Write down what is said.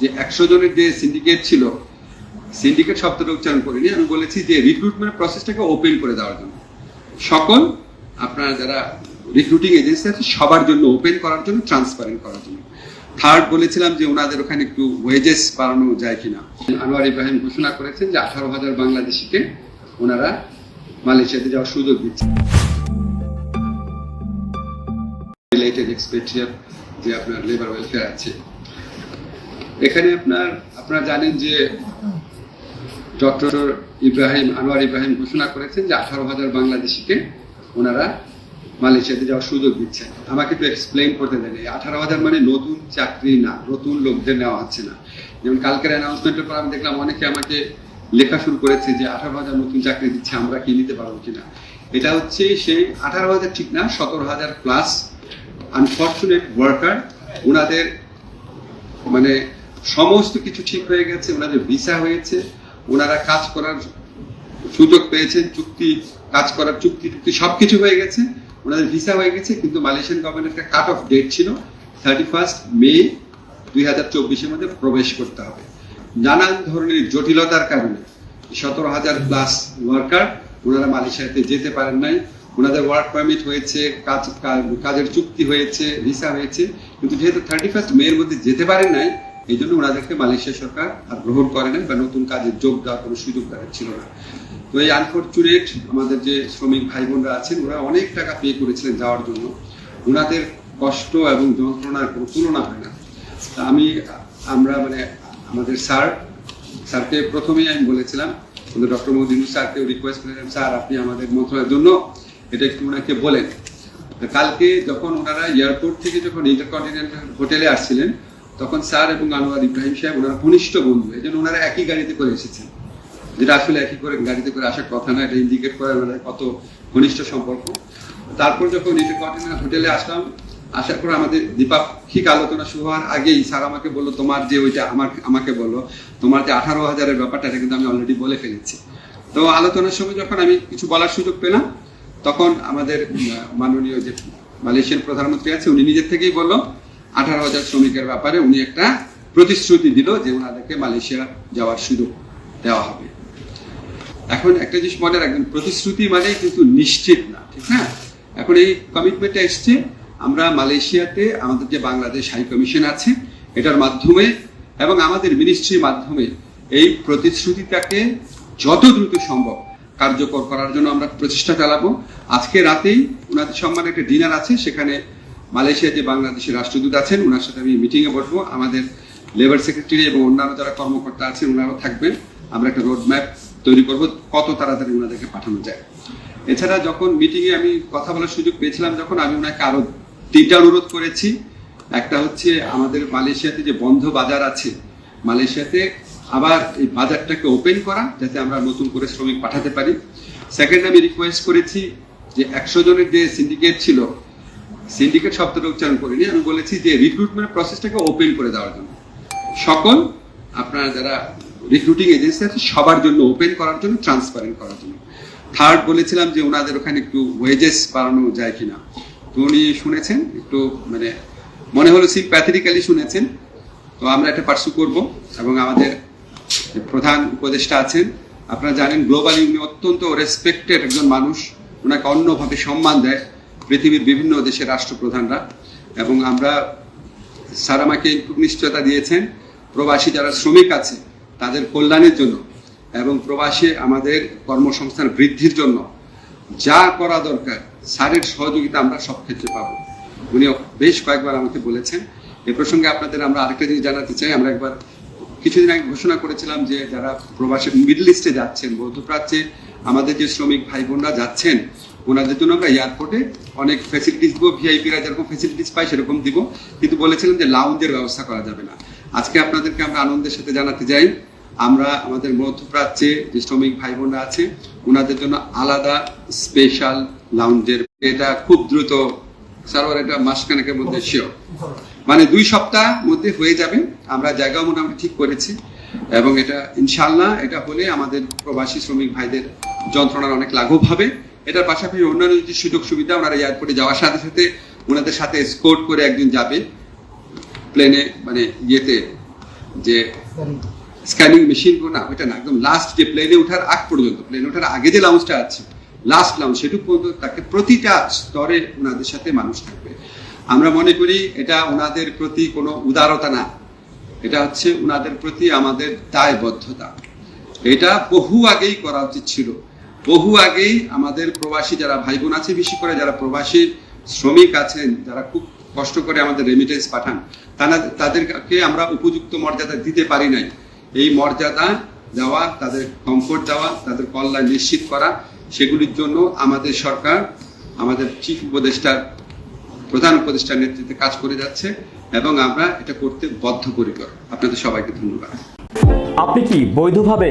যে একশো জনের যে সিন্ডিকেট ছিল সিন্ডিকেট শব্দটা উচ্চারণ করিনি, আমি বলেছি যে রিক্রুটমেন্ট প্রসেসটাকে ওপেন করে দেওয়ার জন্য। সকল আপনারা যারা রিক্রুটিং এজেন্সি আছে, সবার জন্য ওপেন করার জন্য ট্রান্সপারেন্ট করার জন্য। থার্ড বলেছিলাম যে ওনাদের ওখানে একটু ওয়েজেস বাড়ানো যায় কিনা। আনোয়ার ইব্রাহিম ঘোষণা করেছেন যে আঠারো হাজার বাংলাদেশিকে ওনারা মালয়েশিয়াতে যাওয়ার সুযোগ দিচ্ছে। রিলেটেড এক্সপেক্টেশন যে আপনার লেবার ওয়েলফেয়ার আছে এখানে আপনার, আপনারা জানেন যে ডক্টর ইব্রাহিম, আনোয়ার ইব্রাহিম ঘোষণা করেছেন যে আঠারো হাজার বাংলাদেশিকে ওনারা মালয়েশিয়াতে যাওয়ার সুযোগ দিচ্ছেন। আমাকে একটু এক্সপ্লেন করতে দেন, এই আঠারো হাজার মানে নতুন চাকরি না, নতুন লোকদের নেওয়া হচ্ছে না। যেমন কালকের অ্যানাউন্সমেন্টের পর আমি দেখলাম, অনেকে আমাকে লেখা শুরু করেছে যে আঠারো হাজার নতুন চাকরি দিচ্ছে, আমরা কি নিতে পারব কিনা? এটা হচ্ছে সেই আঠারো হাজার ঠিক না, সতেরো হাজার প্লাস আনফর্চুনেট ওয়ার্কার ওনাদের মানে সমস্ত কিছু ঠিক হয়ে গেছে, ওনাদের ভিসা হয়েছে, ওনারা কাজ করার সুযোগ পেয়েছেন, চুক্তি, কাজ করার চুক্তি টুক্তি সবকিছু হয়ে গেছে, ওনাদের ভিসা হয়ে গেছে, কিন্তু মালয়েশিয়ান গভর্নমেন্টের একটা কাট অফ ডেট ছিল থার্টি ফার্স্ট মে দুই হাজার চব্বিশের মধ্যে প্রবেশ করতে হবে। নানান ধরনের জটিলতার কারণে সতেরো হাজার প্লাস ওয়ার্কার ওনারা মালয়েশিয়াতে যেতে পারেন নাই, ওনাদের ওয়ার্ক পারমিট হয়েছে, কাজ কাজের চুক্তি হয়েছে, ভিসা হয়েছে, কিন্তু যেহেতু থার্টি ফার্স্ট মে এর মধ্যে যেতে পারেন নাই এই জন্য ওনাদেরকে মালয়েশিয়া সরকার আর গ্রহণ করে নাই বা নতুন কাজে যোগ দেওয়ার কোনো সুযোগ ছিল না। তো এই আনফর্চুনেট আমাদের যে শ্রমিক ভাই বোনরা আছেন, ওরা অনেক টাকা পে করেছিলেন যাওয়ার জন্য। ওনাদের কষ্ট এবং যন্ত্রণার কোনো তুলনা হয় না। তা আমি, আমরা মানে আমাদের স্যার, স্যারকে প্রথমেই আমি বলেছিলাম, আমাদের ডক্টর মোদিন স্যারকে রিকোয়েস্ট করেছিলাম, স্যার, আপনি আমাদের মন্ত্রণালয়ের জন্য এটা একটু ওনাকে বলেন। কালকে যখন ওনারা এয়ারপোর্ট থেকে যখন ইন্টারকন্টিনেন্টাল হোটেলে আসছিলেন তখন স্যার এবং আনোয়ার ইব্রাহিম সাহেব ওনার ঘনিষ্ঠ বন্ধু, এই জন্য ওনারা একই গাড়িতে করে এসেছেন। যেটা আসলে একই করে গাড়িতে করে আসার কথা না, এটা ইন্ডিকেট করে ওনাদের কত ঘনিষ্ঠ সম্পর্ক। তারপর যখন ইন্টারকন্টিনেন্টাল হোটেলে আসলাম, আসার পর আমাদের দ্বিপাক্ষিক আলোচনা শুরু হওয়ার আগেই স্যার আমাকে বলল, তোমার যে ওইটা আমার, আমাকে বলল, তোমার যে আঠারো হাজারের ব্যাপারটা, এটা কিন্তু আমি অলরেডি বলে ফেলেছি। তো আলোচনার সময় যখন আমি কিছু বলার সুযোগ পেলাম, তখন আমাদের মাননীয় যে মালয়েশিয়ান প্রধানমন্ত্রী আছে, উনি নিজের থেকেই বলল আঠারো হাজার শ্রমিকের ব্যাপারে উনি একটা প্রতিশ্রুতি দিল যে ওনাদেরকে মালয়েশিয়া যাওয়ার সুযোগ দেওয়া হবে। এখন একটা জিনিস মনে রাখবেন, প্রতিশ্রুতি মানে কিন্তু নিশ্চিত না, ঠিক না? এখন এই কমিটমেন্টটা এসছে, আমরা মালয়েশিয়াতে আমাদের যে বাংলাদেশ হাই কমিশন আছে, এটার মাধ্যমে এবং আমাদের মিনিস্ট্রির মাধ্যমে এই প্রতিশ্রুতিটাকে যত দ্রুত সম্ভব কার্যকর করার জন্য আমরা প্রচেষ্টা চালাবো। আজকে রাতেই ওনাদের সম্মানে একটা ডিনার আছে, সেখানে মালয়েশিয়া যে বাংলাদেশের রাষ্ট্রদূত আছেন ওনার সাথে আমি মিটিংয়ে বসবো। আমাদের লেবার সেক্রেটারি এবং অন্যান্য যারা কর্মকর্তা আছেন ওনারাও থাকবেন। আমরা একটা রোড ম্যাপ তৈরি করব, কত তাড়াতাড়ি ওনাদেরকে পাঠানো যায়। এছাড়া যখন মিটিংয়ে আমি কথা বলার সুযোগ পেয়েছিলাম, যখন আমি ওনাকে আরও তিনটা অনুরোধ করেছি। একটা হচ্ছে, আমাদের মালয়েশিয়াতে যে বন্ধ বাজার আছে, মালয়েশিয়াতে আবার এই বাজারটাকে ওপেন করা, যাতে আমরা নতুন করে শ্রমিক পাঠাতে পারি। সেকেন্ড আমি রিকোয়েস্ট করেছি যে একশো জনের যে সিন্ডিকেট ছিল সিন্ডিকেট শব্দটা উচ্চারণ করিনি, আমি বলেছি যে রিক্রুটমেন্ট প্রসেসটাকে ওপেন করে দেওয়ার জন্য। সকল আপনারা যারা রিক্রুটিং এজেন্সি আছে, সবার জন্য ওপেন করার জন্য ট্রান্সপারেন্ট করার জন্য। থার্ড বলেছিলাম যে ওনাদের ওখানে একটু ওয়েজেস বাড়ানো যায় কিনা। তো উনি শুনেছেন, একটু মানে মনে হলো সিম্প্যাথেটিক্যালি শুনেছেন। তো আমরা এটা পার্সু করব এবং আমাদের প্রধান উপদেষ্টা আছেন। আপনারা জানেন গ্লোবালি উনি অত্যন্ত রেসপেক্টেড একজন মানুষ। ওনাকে অন্যভাবে সম্মান দেয়। পৃথিবীর বিভিন্ন দেশের রাষ্ট্রপ্রধানরা এবং আমরা স্যার আমাকে নিশ্চয়তা দিয়েছেন, প্রবাসী যারা শ্রমিক আছে তাদের কল্যাণের জন্য এবং প্রবাসে আমাদের কর্মসংস্থান বৃদ্ধির জন্য যা করা দরকার, স্যারের সহযোগিতা আমরা সব ক্ষেত্রে পাবো। উনি বেশ কয়েকবার আমাকে বলেছেন। এ প্রসঙ্গে আপনাদের আমরা আরেকটা জিনিস জানাতে চাই। আমরা একবার কিছুদিন আগে ঘোষণা করেছিলাম যে যারা প্রবাসী মিডল ইস্টে যাচ্ছেন, মধ্যপ্রাচ্যে আমাদের যে শ্রমিক ভাই বোনরা যাচ্ছেন ওনাদের জন্য আমরা এয়ারপোর্টে অনেক ফেসিলিটিস দিব ভিআইপিরা যেরকম ফেসিলিটিস পায় সেরকম দিব। কিন্তু বলেছিলেন যে লাউঞ্জের ব্যবস্থা করা যাবে না। আজকে আপনাদেরকে আমরা আনন্দের সাথে জানাতে যাই আমরা আমাদের মধ্যপ্রাচ্যে যে শ্রমিক ভাই বোনরা আছে ওনাদের জন্য আলাদা স্পেশাল লাউঞ্জের এটা খুব দ্রুত সার্ভার এটা মাসখানেকের মধ্যে শিওর মানে দুই সপ্তাহ মধ্যে হয়ে যাবে। আমরা জায়গা মোটামুটি ঠিক করেছি। এবং এটা ইনশাল্লাহ এটা হলে আমাদের প্রবাসী শ্রমিক ভাইদের যন্ত্রণার অনেক লাঘব হবে। এটার পাশাপাশি অন্যান্য যে সুযোগ সুবিধা, ওনারা এয়ারপোর্টে যাওয়ার সাথে সাথে ওনাদের সাথে স্কোর্ট করে একজন যাবে। প্লেনে মানে ইয়েতে, যে স্ক্যানিং মেশিনগুলো না, ওইটা না, একদম লাস্ট যে প্লেনে ওঠার আগ পর্যন্ত প্লেনে ওঠার আগে যে লাউঞ্জটা আছে লাস্ট লাউঞ্জ সেটুকু পর্যন্ত তাকে প্রতিটা স্তরে ওনাদের সাথে মানুষ থাকবে। আমরা মনে করি এটা ওনাদের প্রতি কোনো উদারতা না। এটা হচ্ছে ওনাদের প্রতি আমাদের দায়বদ্ধতা। এটা বহু আগেই করা উচিত ছিল। বহু আগেই আমাদের প্রবাসী যারা ভাই বোন আছে, বেশি করে যারা প্রবাসী শ্রমিক আছেন, যারা খুব কষ্ট করে আমাদের রেমিটেন্স পাঠান তারা তাদেরকে আমরা উপযুক্ত মর্যাদা দিতে পারি নাই। এই মর্যাদা দেওয়া, তাদের কমফোর্ট দেওয়া, তাদের কল্যাণ নিশ্চিত করা, সেগুলির জন্য আমাদের সরকার, আমাদের চিফ উপদেষ্টার, প্রধান উপদেষ্টার নেতৃত্বে কাজ করে যাচ্ছে এবং আমরা এটা করতে বদ্ধপরিকর। আপনাদের সবাইকে ধন্যবাদ। আপনি কি বৈধভাবে